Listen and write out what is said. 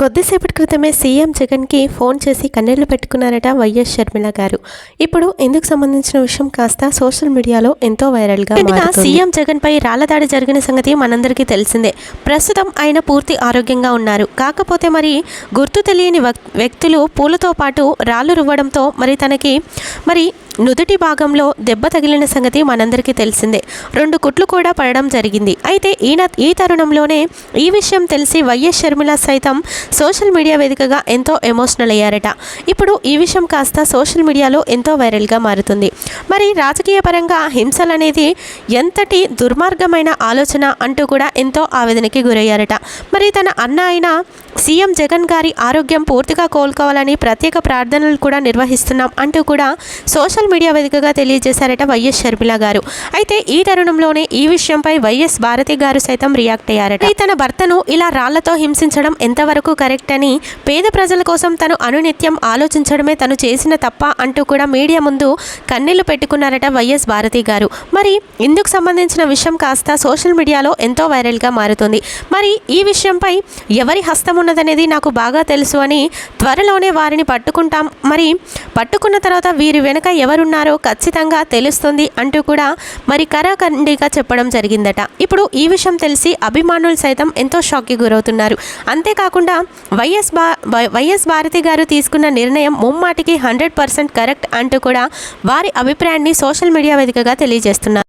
కొద్దిసేపటి క్రితమే సీఎం జగన్కి ఫోన్ చేసి కన్నీళ్ళు పెట్టుకున్నారట వైఎస్ షర్మిల గారు. ఇప్పుడు ఇందుకు సంబంధించిన విషయం కాస్త సోషల్ మీడియాలో ఎంతో వైరల్గా. సీఎం జగన్ పై రాళ్ళదాడి జరిగిన సంగతి మనందరికీ తెలిసిందే. ప్రస్తుతం ఆయన పూర్తి ఆరోగ్యంగా ఉన్నారు. కాకపోతే మరి గుర్తు తెలియని వ్యక్తులు పూలతో పాటు రాళ్ళు రువ్వడంతో మరి తనకి మరి నుదుటి భాగంలో దెబ్బ తగిలిన సంగతి మనందరికీ తెలిసిందే. రెండు కుట్లు కూడా పడడం జరిగింది. అయితే ఈయన ఈ తరుణంలోనే ఈ విషయం తెలిసి వైఎస్ షర్మిల సైతం సోషల్ మీడియా వేదికగా ఎంతో ఎమోషనల్ అయ్యారట. ఇప్పుడు ఈ విషయం కాస్త సోషల్ మీడియాలో ఎంతో వైరల్గా మారుతుంది. మరి రాజకీయ పరంగా హింసలు అనేది ఎంతటి దుర్మార్గమైన ఆలోచన అంటూ కూడా ఎంతో ఆవేదనకి గురయ్యారట. మరి తన అన్న అయిన సీఎం జగన్ గారి ఆరోగ్యం పూర్తిగా కోలుకోవాలని ప్రత్యేక ప్రార్థనలు కూడా నిర్వహిస్తున్నాం అంటూ కూడా సోషల్ మీడియా వేదికగా తెలియజేశారట వైఎస్ షర్మిల గారు. అయితే ఈ తరుణంలోనే ఈ విషయంపై వైఎస్ భారతి గారు సైతం రియాక్ట్ అయ్యారట. తన భర్తను ఇలా రాళ్ళతో హింసించడం ఎంతవరకు కరెక్ట్ అని పేద ప్రజల కోసం తను అనునిత్యం ఆలోచించడమే తను చేసిన తప్ప అంటూ కూడా మీడియా ముందు కన్నీళ్ళు పెట్టుకున్నారట వైఎస్ భారతి గారు. మరి ఇందుకు సంబంధించిన విషయం కాస్త సోషల్ మీడియాలో ఎంతో వైరల్గా మారుతుంది. మరి ఈ విషయంపై ఎవరి హస్తం ఉన్నదనేది నాకు బాగా తెలుసు అని త్వరలోనే వారిని పట్టుకుంటాం. మరి పట్టుకున్న తర్వాత వీరి వెనుక ఎవరున్నారో ఖచ్చితంగా తెలుస్తుంది అంటూ కూడా మరి కరాఖండిగా చెప్పడం జరిగిందట. ఇప్పుడు ఈ విషయం తెలిసి అభిమానులు సైతం ఎంతో షాక్కి గురవుతున్నారు. అంతేకాకుండా వైఎస్ బా వైఎస్ భారతి గారు తీసుకున్న నిర్ణయం ముమ్మాటికి హండ్రెడ్ పర్సెంట్ కరెక్ట్ అంటూ కూడా వారి అభిప్రాయాన్ని సోషల్ మీడియా వేదికగా తెలియజేస్తున్నారు.